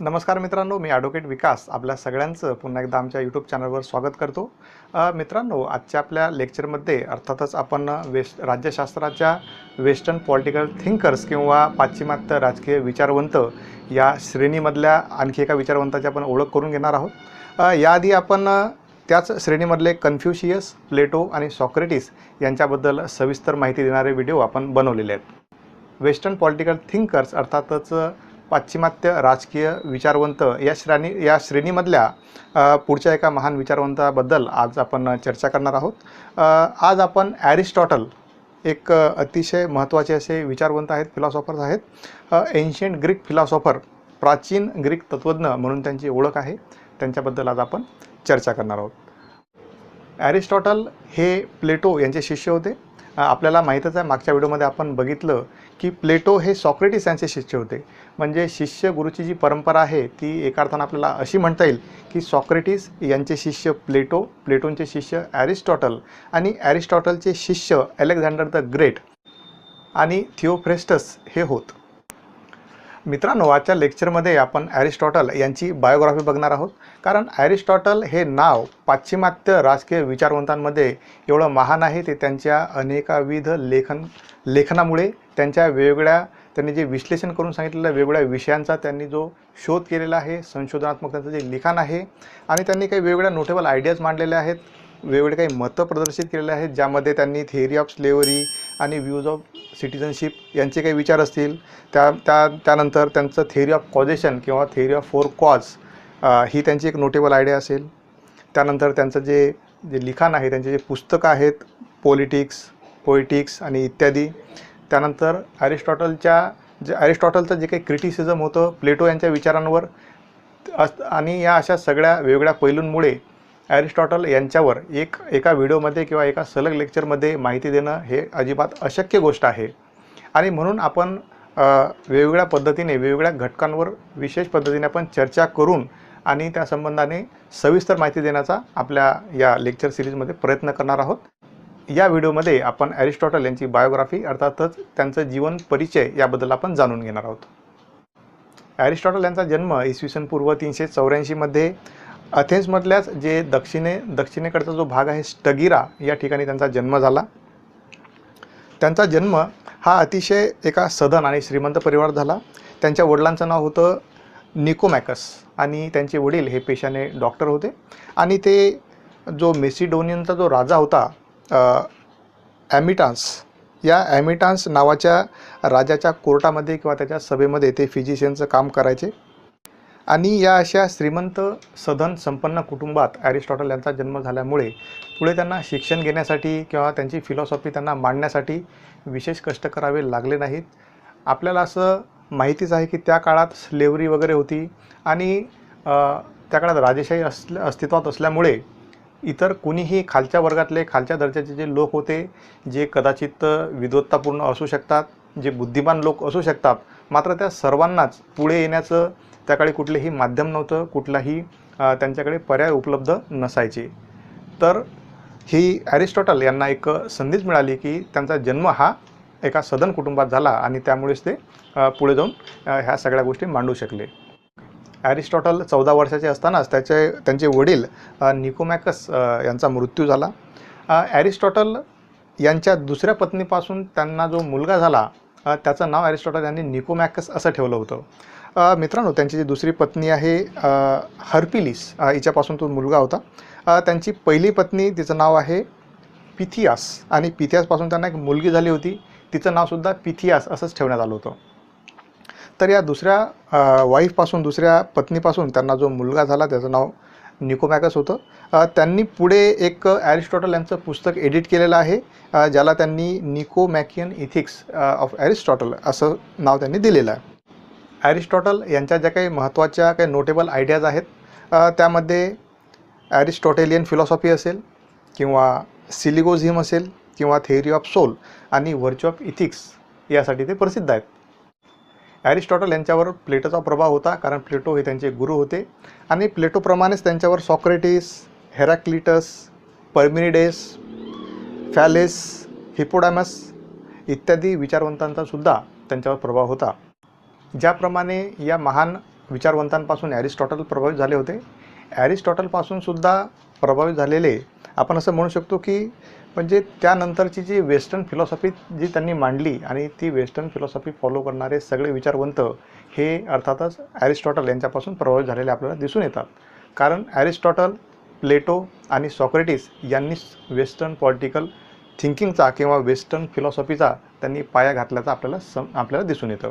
नमस्कार मित्रांनो मी ॲडव्होकेट विकास आपल्या सगळ्यांचं पुन्हा एकदा आमच्या यूट्यूब चॅनलवर स्वागत करतो. मित्रांनो आजच्या आपल्या लेक्चरमध्ये अर्थातच आपण वेस्ट राज्यशास्त्राच्या वेस्टर्न पॉलिटिकल थिंकर्स किंवा पाश्चिमात्य राजकीय विचारवंत या श्रेणीमधल्या आणखी एका विचारवंताची आपण ओळख करून घेणार आहोत. याआधी आपण त्याच श्रेणीमधले कन्फ्युशियस प्लेटो आणि सॉक्रेटिस यांच्याबद्दल सविस्तर माहिती देणारे व्हिडिओ आपण बनवलेले आहेत. वेस्टर्न पॉलिटिकल थिंकर्स अर्थातच पाश्चिमात्य राजकीय विचारवंत या श्रेणी या श्रेणीमधल्या पुढच्या एका महान विचारवंताबद्दल आज आपण चर्चा करणार आहोत. आज आपण ॲरिस्टॉटल एक अतिशय महत्त्वाचे असे विचारवंत आहेत फिलॉसॉफर्स आहेत. एन्शियंट ग्रीक फिलॉसॉफर प्राचीन ग्रीक तत्त्वज्ञ म्हणून त्यांची ओळख आहे. त्यांच्याबद्दल आज आपण चर्चा करणार आहोत. ॲरिस्टॉटल हे प्लेटो यांचे शिष्य होते. आपल्याला माहीतच आहे मागच्या व्हिडिओमध्ये आपण बघितलं की प्लेटो हे सॉक्रेटिस यांचे शिष्य होते. म्हणजे शिष्य गुरुची जी परंपरा आहे ती एका अर्थानं आपल्याला अशी म्हणता येईल की सॉक्रेटिस यांचे शिष्य प्लेटो प्लेटोंचे शिष्य ॲरिस्टॉटल आणि ॲरिस्टॉटलचे शिष्य अलेक्झांडर द ग्रेट आणि थिओफ्रेस्टस हे होत. मित्रांनो आजच्या लेक्चरमध्ये आपण ॲरिस्टॉटल यांची बायोग्राफी बघणार आहोत. कारण ॲरिस्टॉटल हे नाव पाश्चिमात्य राजकीय विचारवंतांमध्ये एवढं महान आहे ते त्यांच्या अनेकाविध लेखन लेखनामुळे त्यांच्या वेगवेगळ्या त्यांनी जे विश्लेषण करून सांगितलेल्या वेगवेगळ्या विषयांचा त्यांनी जो शोध केलेला आहे संशोधनात्मक त्यांचं जे लिखाण आहे आणि त्यांनी काही वेगवेगळ्या नोटेबल आयडियाज मांडलेल्या आहेत. वेगवेगळे काही मतं प्रदर्शित केलेले आहेत ज्यामध्ये त्यांनी थिअरी ऑफ स्लेवरी आणि व्ह्यूज ऑफ सिटिझनशिप यांचे काही विचार असतील. त्या त्या त्यानंतर त्यांचं थिअरी ऑफ कॉजेशन किंवा थिअरी ऑफ फोर कॉज ही त्यांची एक नोटेबल आयडिया असेल. त्यानंतर त्यांचं जे जे लिखाण आहे त्यांचे जे पुस्तकं आहेत पॉलिटिक्स पोएटिक्स आणि इत्यादी. त्यानंतर ॲरिस्टॉटलच्या जे ॲरिस्टॉटलचं जे काही क्रिटिसिझम होतं प्लेटो यांच्या विचारांवर अस- आणि या अशा सगळ्या वेगवेगळ्या पैलूंमुळे ॲरिस्टॉटल यांच्यावर एक एका व्हिडिओमध्ये किंवा एका सलग लेक्चरमध्ये माहिती देणं हे अजिबात अशक्य गोष्ट आहे. आणि म्हणून आपण वेगवेगळ्या पद्धतीने वेगवेगळ्या घटकांवर विशेष पद्धतीने आपण चर्चा करून आणि त्या संबंधाने सविस्तर माहिती देण्याचा आपल्या या लेक्चर सिरीजमध्ये प्रयत्न करणार आहोत. या व्हिडिओमध्ये आपण ॲरिस्टॉटल यांची बायोग्राफी अर्थातच त्यांचं जीवन परिचय याबद्दल आपण जाणून घेणार आहोत. ॲरिस्टॉटल यांचा जन्म इसवी सन पूर्व तीनशे चौऱ्याऐंशीमध्ये अथेन्समधल्याच जे दक्षिणे दक्षिणेकडचा जो भाग आहे स्टगिरा या ठिकाणी त्यांचा जन्म झाला. त्यांचा जन्म हा अतिशय एका सधन आणि श्रीमंत परिवार झाला. त्यांच्या वडिलांचं नाव होतं निकोमॅकस आणि त्यांचे वडील हे पेशाने डॉक्टर होते. आणि ते जो मेसिडोनियनचा जो राजा होता ॲमिटान्स या ॲमिटान्स नावाच्या राजाच्या कोर्टामध्ये किंवा त्याच्या सभेमध्ये ते फिजिशियनचं काम करायचे. आणि या अशा श्रीमंत सधन संपन्न कुटुंबात ॲरिस्टॉटल यांचा जन्म झाल्यामुळे पुढे त्यांना शिक्षण घेण्यासाठी किंवा त्यांची फिलॉसॉफी त्यांना मांडण्यासाठी विशेष कष्ट करावे लागले नाहीत. आपल्याला असं माहितीच आहे की त्या काळात स्लेवरी वगैरे होती आणि त्या काळात राजेशाही असल्या अस्तित्वात असल्यामुळे इतर कुणीही खालच्या वर्गातले खालच्या दर्जाचे जे लोक होते जे कदाचित विद्वत्तापूर्ण असू शकतात जे बुद्धिमान लोक असू शकतात मात्र त्या सर्वांनाच पुढे येण्याचं त्या काळी कुठलेही माध्यम नव्हतं कुठलाही त्यांच्याकडे पर्याय उपलब्ध नसायचे. तर ही ॲरिस्टॉटल यांना एक संधीच मिळाली की त्यांचा जन्म हा एका सदन कुटुंबात झाला आणि त्यामुळेच ते पुढे जाऊन ह्या सगळ्या गोष्टी मांडू शकले. ॲरिस्टॉटल चौदा वर्षाचे असतानाच त्याचे त्यांचे वडील निकोमॅकस यांचा मृत्यू झाला. ॲरिस्टॉटल यांच्या दुसऱ्या पत्नीपासून त्यांना जो मुलगा झाला त्याचं नाव ॲरिस्टॉटल यांनी निकोमॅकस असं ठेवलं होतं. मित्रांनो त्यांची जी दुसरी पत्नी आहे हर्पिलिस हिच्यापासून तो मुलगा होता. त्यांची पहिली पत्नी तिचं नाव आहे पिथियास आणि पिथियासपासून त्यांना एक मुलगी झाली होती. तिचं नावसुद्धा पिथियास असंच ठेवण्यात आलं होतं. तर या दुसऱ्या वाईफपासून दुसऱ्या पत्नीपासून त्यांना जो मुलगा झाला त्याचं नाव निकोमॅकस होतं. त्यांनी पुढे एक ॲरिस्टॉटल यांचं पुस्तक एडिट केलेलं आहे ज्याला त्यांनी निकोमॅकियन इथिक्स ऑफ ॲरिस्टॉटल असं नाव त्यांनी दिलेलं आहे. ॲरिस्टॉटल यांच्या ज्या काही महत्त्वाच्या काही नोटेबल आयडियाज आहेत त्यामध्ये ॲरिस्टॉटेलियन फिलॉसॉफी असेल किंवा सिलिगोझिम असेल किंवा थेअरी ऑफ सोल आणि व्हर्च्यू ऑफ इथिक्स यासाठी ते प्रसिद्ध आहेत. ॲरिस्टॉटल यांच्यावर प्लेटोचा प्रभाव होता कारण प्लेटो हे त्यांचे गुरु होते आणि प्लेटोप्रमाणेच त्यांच्यावर सॉक्रेटिस हेराक्लिटस पर्मिनिडेस फॅलेस हिपोडॅमस इत्यादी विचारवंतांचासुद्धा त्यांच्यावर प्रभाव होता. ज्याप्रमाणे या महान विचारवंतांपासून ॲरिस्टॉटल प्रभावित झाले होते ॲरिस्टॉटलपासूनसुद्धा प्रभावित झालेले आपण असं म्हणू शकतो की म्हणजे त्यानंतरची जी वेस्टर्न फिलॉसॉफी जी त्यांनी मांडली आणि ती वेस्टर्न फिलॉसॉफी फॉलो करणारे सगळे विचारवंत हे अर्थातच ॲरिस्टॉटल यांच्यापासून प्रभावित झालेले आपल्याला दिसून येतात. कारण ॲरिस्टॉटल प्लेटो आणि सॉक्रेटिस यांनी वेस्टर्न पॉलिटिकल थिंकिंगचा किंवा वेस्टर्न फिलॉसॉफीचा त्यांनी पाया घातल्याचा आपल्याला सम आपल्याला दिसून येतं.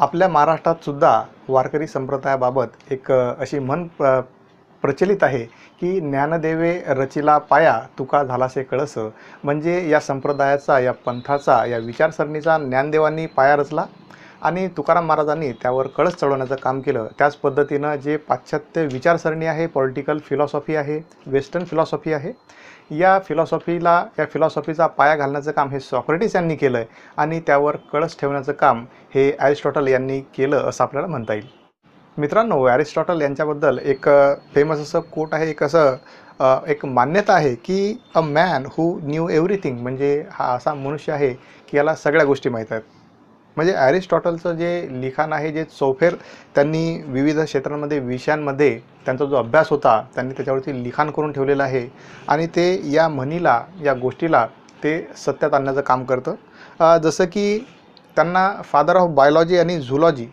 आपल्या महाराष्ट्रात सुद्धा वारकरी संप्रदायाबाबत एक अशी म्हण प्र प्रचलित आहे की ज्ञानदेवे रचिला पाया तुका झालासे कळस. म्हणजे या संप्रदायाचा या पंथाचा या विचारसरणीचा ज्ञानदेवांनी पाया रचला आणि तुकाराम महाराजांनी त्यावर कळस चढवण्याचं काम केलं. त्याच पद्धतीनं जे पाश्चात्य विचारसरणी आहे पॉलिटिकल फिलॉसॉफी आहे वेस्टर्न फिलॉसॉफी आहे या फिलॉसॉफीला या फिलॉसॉफीचा पाया घालण्याचं काम हे सॉक्रेटिस यांनी केलं आहे आणि त्यावर कळस ठेवण्याचं काम हे ॲरिस्टॉटल यांनी केलं असं आपल्याला म्हणता येईल. मित्रांनो ॲरिस्टॉटल यांच्याबद्दल एक फेमस असं कोट आहे एक असं एक मान्यता आहे की a man who knew everything म्हणजे हा असा मनुष्य आहे की याला सगळ्या गोष्टी माहीत आहेत. म्हणजे ॲरिस्टॉटलचं जे लिखाण आहे जे चौफेर त्यांनी विविध क्षेत्रांमध्ये विषयांमध्ये त्यांचा जो अभ्यास होता त्यांनी त्याच्यावरती लिखाण करून ठेवलेलं आहे. आणि ते या म्हणीला या गोष्टीला ते सत्यात आणण्याचं काम करतं. जसं की त्यांना फादर ऑफ बायोलॉजी आणि झुलॉजी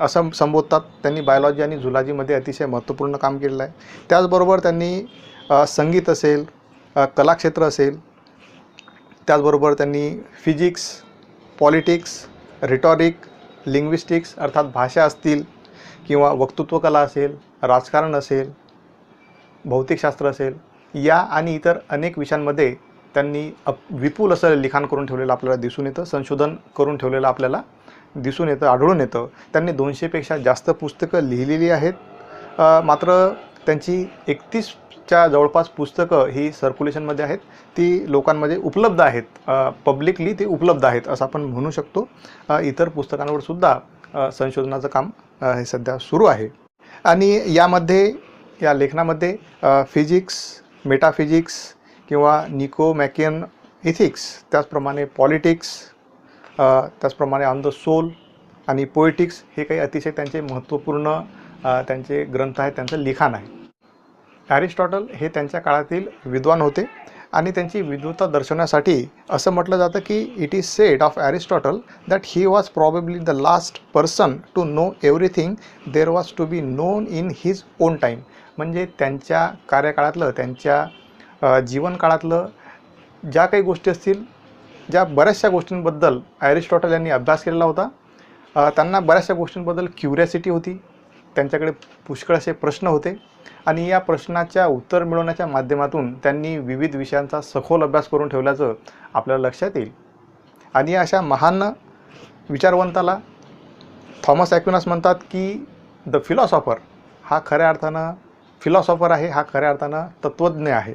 असं संबोधतात. त्यांनी बायोलॉजी आणि झुलॉजीमध्ये अतिशय महत्त्वपूर्ण काम केलेलं आहे. त्याचबरोबर त्यांनी संगीत असेल कलाक्षेत्र असेल त्याचबरोबर त्यांनी फिजिक्स पॉलिटिक्स रिटॉरिक लिंग्विस्टिक्स अर्थात भाषा असतील किंवा वक्तृत्वकला असेल राजकारण असेल भौतिकशास्त्र असेल या आणि इतर अनेक विषयांमध्ये त्यांनी अप विपुल असं लिखाण करून ठेवलेलं आपल्याला दिसून येतं संशोधन करून ठेवलेलं आपल्याला दिसून येतं आढळून येतं. त्यांनी दोनशेपेक्षा जास्त पुस्तकं लिहिलेली आहेत. मात्र त्यांची एकतीसच्या जवळपास पुस्तकं ही सर्क्युलेशनमध्ये आहेत. ती लोकांमध्ये उपलब्ध आहेत. पब्लिकली ती उपलब्ध आहेत असं आपण म्हणू शकतो. इतर पुस्तकांवर सुद्धा संशोधनाचं काम हे सध्या सुरू आहे. आणि यामध्ये या लेखनामध्ये फिजिक्स मेटाफिजिक्स किंवा निको मॅकियन इथिक्स त्याचप्रमाणे पॉलिटिक्स त्याचप्रमाणे ऑन द सोल आणि पोएटिक्स हे काही अतिशय त्यांचे महत्त्वपूर्ण त्यांचे ग्रंथ आहेत त्यांचं लिखाण आहे. ॲरिस्टॉटल हे त्यांच्या काळातील विद्वान होते आणि त्यांची विद्वत्ता दर्शवण्यासाठी असं म्हटलं जातं की it is said of Aristotle that he was probably the last person to know everything there was to be known in his own time म्हणजे त्यांच्या कार्यकाळातलं त्यांच्या जीवनकाळातलं ज्या काही गोष्टी असतील ज्या बऱ्याचशा गोष्टींबद्दल ॲरिस्टॉटल यांनी अभ्यास केलेला होता त्यांना बऱ्याचशा गोष्टींबद्दल क्युरियासिटी होती त्यांच्याकडे पुष्कळ असे प्रश्न होते. आणि या प्रश्नाच्या उत्तर मिळवण्याच्या माध्यमातून त्यांनी विविध विषयांचा सखोल अभ्यास करून ठेवल्याचं आपल्याला लक्षात येईल. आणि या अशा महान विचारवंताला थॉमस ॲक्विनस म्हणतात की द फिलॉसॉफर हा खऱ्या अर्थानं फिलॉसॉफर आहे हा खऱ्या अर्थानं तत्त्वज्ञ आहे.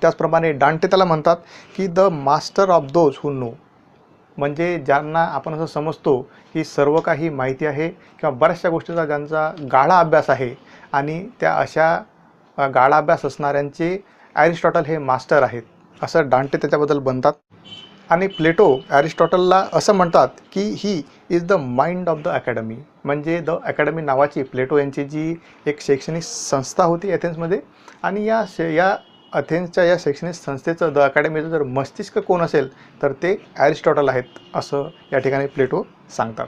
त्याचप्रमाणे डांटे त्याला म्हणतात की the master of those who know म्हणजे ज्यांना आपण असं समजतो की सर्व काही माहिती आहे किंवा बऱ्याचशा गोष्टीचा ज्यांचा गाढा अभ्यास आहे आणि त्या अशा गाढा अभ्यास असणाऱ्यांचे ॲरिस्टॉटल हे मास्टर आहेत. असं डांटे त्याच्याबद्दल बनतात. आणि प्लेटो ॲरिस्टॉटलला असं म्हणतात की he is the mind of the academy म्हणजे द अकॅडमी नावाची प्लेटो यांची जी एक शैक्षणिक संस्था होती एथेन्समध्ये आणि या शे या अथेन्सच्या या शैक्षणिक संस्थेचं द अकॅडमीचं जर मस्तिष्क कोण असेल तर ते ॲरिस्टॉटल आहेत असं या ठिकाणी प्लेटो सांगतात.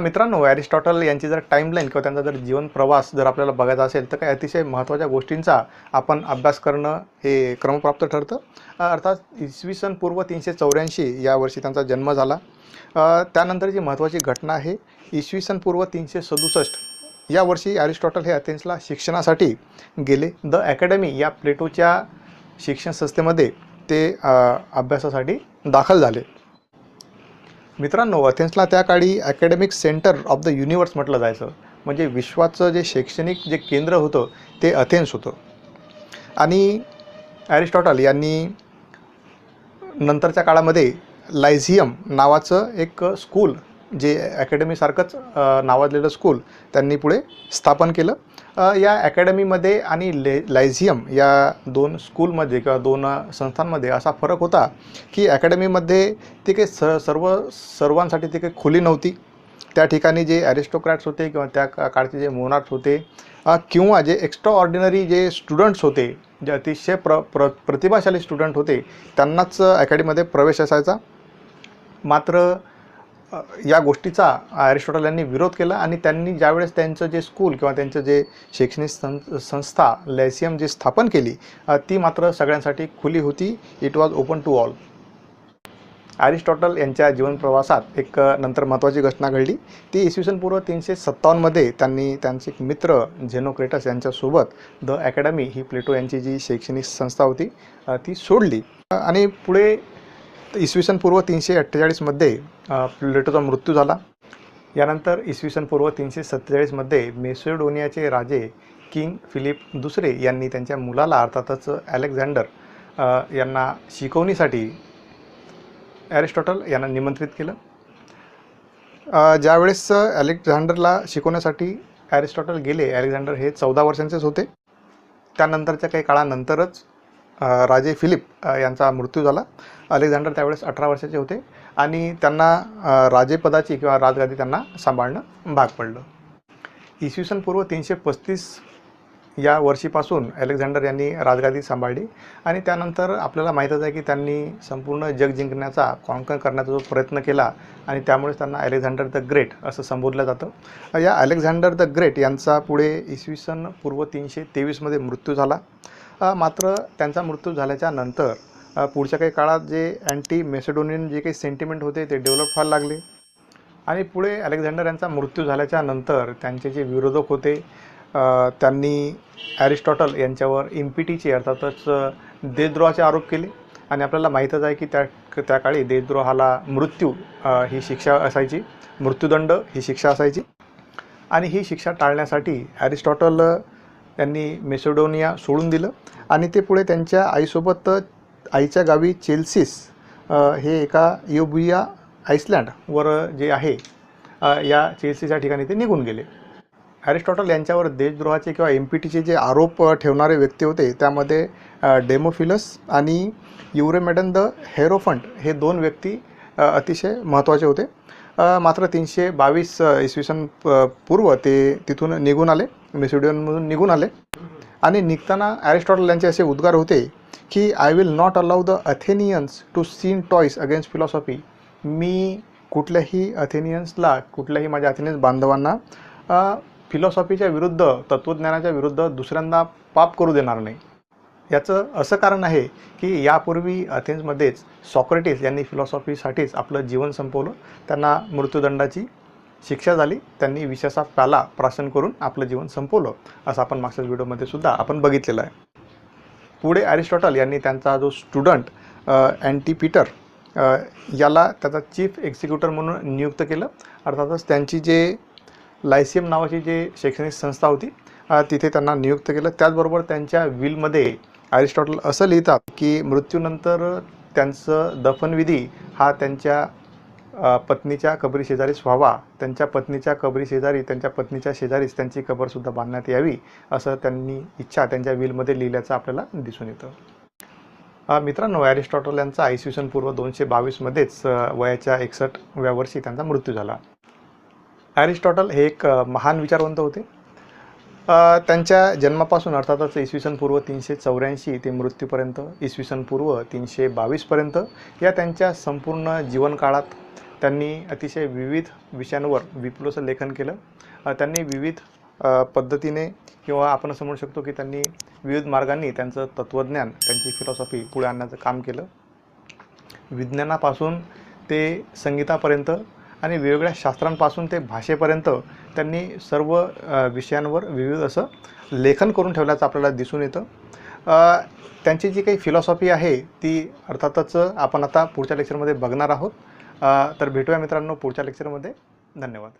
मित्रांनो ॲरिस्टॉटल यांची जर टाईमलाईन किंवा त्यांचा जर जीवन प्रवास जर आपल्याला बघायचा असेल तर काही अतिशय महत्त्वाच्या गोष्टींचा आपण अभ्यास करणं हे क्रमप्राप्त ठरतं. अर्थात इसवी सन पूर्व तीनशे चौऱ्याऐंशी या वर्षी त्यांचा जन्म झाला. त्यानंतर जी महत्त्वाची घटना आहे इसवी सन पूर्व तीनशे सदुसष्ट या वर्षी ॲरिस्टॉटल हे अथेन्सला शिक्षणासाठी गेले. द अकॅडमी या प्लेटोच्या शिक्षण संस्थेमध्ये ते अभ्यासासाठी दाखल झाले. मित्रांनो अथेन्सला त्या काळी academic centre of the universe म्हटलं जायचं. म्हणजे विश्वाचं जे शैक्षणिक जे केंद्र होतं ते अथेन्स होतं. आणि ॲरिस्टॉटल यांनी नंतरच्या काळामध्ये लायझियम नावाचं एक स्कूल जे अकॅडमीसारखंच नावाजलेलं स्कूल त्यांनी पुढे स्थापन केलं. या अकॅडमीमध्ये आणि ले लायझियम या दोन स्कूलमध्ये किंवा दोन संस्थांमध्ये असा फरक होता की अकॅडमीमध्ये ती काही स सर्व सर्वांसाठी ती काही खुली नव्हती. त्या ठिकाणी जे ॲरिस्टोक्रॅट्स होते किंवा त्या का काळचे जे मोनार्ट्स होते किंवा जे एक्स्ट्रा ऑर्डिनरी जे स्टुडंट्स होते जे अतिशय प्र प्र प्रतिभाशाली स्टुडंट होते त्यांनाच अकॅडमीमध्ये प्रवेश असायचा. मात्र या गोष्टीचा ॲरिस्टॉटल यांनी विरोध केला आणि त्यांनी ज्यावेळेस त्यांचं जे स्कूल किंवा त्यांचं जे शैक्षणिक सं संस्था लॅसियम जी स्थापन केली ती मात्र सगळ्यांसाठी खुली होती. It was open to all Aristotle यांच्या जीवनप्रवासात एक नंतर महत्त्वाची घटना घडली. ती इसवी सन पूर्व तीनशे सत्तावन्नमध्ये त्यांनी त्यांचे एक मित्र झेनोक्रेटस यांच्यासोबत द अकॅडमी ही प्लेटो यांची जी शैक्षणिक संस्था होती ती सोडली. आणि पुढे इसवी सन पूर्व तीनशे अठ्ठेचाळीसमध्ये प्लेटोचा मृत्यू झाला. यानंतर इसवी सन पूर्व तीनशे सत्तेचाळीसमध्ये मेसोडोनियाचे राजे किंग फिलिप दुसरे यांनी त्यांच्या मुलाला अर्थातच अलेक्झांडर यांना शिकवणीसाठी ॲरिस्टॉटल यांना निमंत्रित केलं. ज्यावेळेस अलेक्झांडरला शिकवण्यासाठी ॲरिस्टॉटल गेले अलेक्झांडर हे चौदा वर्षांचेच होते. त्यानंतरच्या काही काळानंतरच राजे फिलिप यांचा मृत्यू झाला. अलेक्झांडर त्यावेळेस अठरा वर्षाचे होते आणि त्यांना राजेपदाची किंवा राजगादी त्यांना सांभाळणं भाग पडलं. इसवी सन पूर्व तीनशे पस्तीस या वर्षीपासून अलेक्झांडर यांनी राजगादी सांभाळली आणि त्यानंतर आपल्याला माहीतच आहे की त्यांनी संपूर्ण जग जिंकण्याचा कॉन्कर करण्याचा जो प्रयत्न केला आणि त्यामुळेच त्यांना अलेक्झांडर द ग्रेट असं संबोधलं जातं. या अलेक्झांडर द ग्रेट यांचा पुढे इसवी सन पूर्व तीनशे तेवीसमध्ये मृत्यू झाला. मात्र त्यांचा मृत्यू झाल्याच्यानंतर पुढच्या काही काळात जे अँटी मेसेडोनियन जे काही सेंटिमेंट होते ते डेव्हलप व्हायला लागले. आणि पुढे अलेक्झांडर यांचा मृत्यू झाल्याच्यानंतर त्यांचे जे विरोधक होते त्यांनी ॲरिस्टॉटल यांच्यावर इम्पिटीचे अर्थातच देशद्रोहाचे आरोप केले. आणि आपल्याला माहीतच आहे की त्या त्या काळी देशद्रोहाला मृत्यू ही शिक्षा असायची. मृत्यूदंड ही शिक्षा असायची. आणि ही शिक्षा टाळण्यासाठी ॲरिस्टॉटल त्यांनी मेसेडोनिया सोडून दिलं. आणि ते पुढे त्यांच्या आईसोबत आईच्या गावी चेल्सिस हे एका योबिया आईसलँडवर जे आहे या चेल्सीच्या ठिकाणी ते निघून गेले. ॲरिस्टॉटल यांच्यावर देशद्रोहाचे किंवा एम पी टीचे जे आरोप ठेवणारे व्यक्ती होते त्यामध्ये डेमोफिलस आणि युरेमेडन द हेरोफंट हे दोन व्यक्ती अतिशय महत्त्वाचे होते. मात्र तीनशे बावीस इसवी सन पूर्व ते तिथून निघून आले. मेसिडियनमधून निघून आले. आणि निघताना ॲरिस्टॉटल यांचे असे उद्गार होते की I will not allow the Athenians to sin twice against philosophy मी कुठल्याही अथेनियन्सला कुठल्याही माझ्या अथेनियन्स बांधवांना फिलॉसॉफीच्या विरुद्ध तत्त्वज्ञानाच्या विरुद्ध दुसऱ्यांदा पाप करू देणार नाही. याचं असं कारण आहे की यापूर्वी अथेन्समध्येच सॉक्रेटिस यांनी फिलॉसॉफीसाठीच आपलं जीवन संपवलं. त्यांना मृत्यूदंडाची शिक्षा झाली. त्यांनी विषाचा प्याला प्राशन करून आपलं जीवन संपवलं. असं आपण मागच्या व्हिडिओमध्ये सुद्धा आपण बघितलेलं आहे. पुढे ॲरिस्टॉटल यांनी त्यांचा जो स्टुडंट अँटी पीटर याला त्याचा चीफ एक्झिक्युटर म्हणून नियुक्त केलं. अर्थातच त्यांची जे लायसियम नावाची जे शैक्षणिक संस्था होती तिथे त्यांना नियुक्त केलं. त्याचबरोबर त्यांच्या विलमध्ये ॲरिस्टॉटल असं लिहितात की मृत्यूनंतर त्यांचं दफनविधी हा त्यांच्या पत्नीच्या कबरी शेजारीच व्हावा. त्यांच्या पत्नीच्या कबरी शेजारी त्यांच्या पत्नीच्या शेजारीच त्यांची कबरसुद्धा बांधण्यात यावी असं त्यांनी इच्छा त्यांच्या विलमध्ये लिहिल्याचं आपल्याला दिसून येतं. मित्रांनो ॲरिस्टॉटल यांचा इसवी सन पूर्व दोनशे बावीसमध्येच वयाच्या एकसष्टव्या वर्षी त्यांचा मृत्यू झाला. ॲरिस्टॉटल हे एक महान विचारवंत होते. त्यांच्या जन्मापासून अर्थातच इसवी सन पूर्व तीनशे चौऱ्याऐंशी ते मृत्यूपर्यंत इसवी सन पूर्व तीनशे बावीसपर्यंत या त्यांच्या संपूर्ण जीवनकाळात त्यांनी अतिशय विविध विषयांवर विपुलचं लेखन केलं. त्यांनी विविध पद्धतीने किंवा आपण असं म्हणू शकतो की त्यांनी विविध मार्गांनी त्यांचं तत्त्वज्ञान त्यांची फिलॉसॉफी पुढे आणण्याचं काम केलं. विज्ञानापासून ते संगीतापर्यंत आणि वेगवेगळ्या शास्त्रांपासून ते भाषेपर्यंत त्यांनी सर्व विषयांवर विविध असं लेखन करून ठेवल्याचं आपल्याला दिसून येतं. त्यांची जी काही फिलॉसॉफी आहे ती अर्थातच आपण आता पुढच्या लेक्चरमध्ये बघणार आहोत. तर भेटूया मित्रांनो पुढच्या लेक्चरमध्ये धन्यवाद.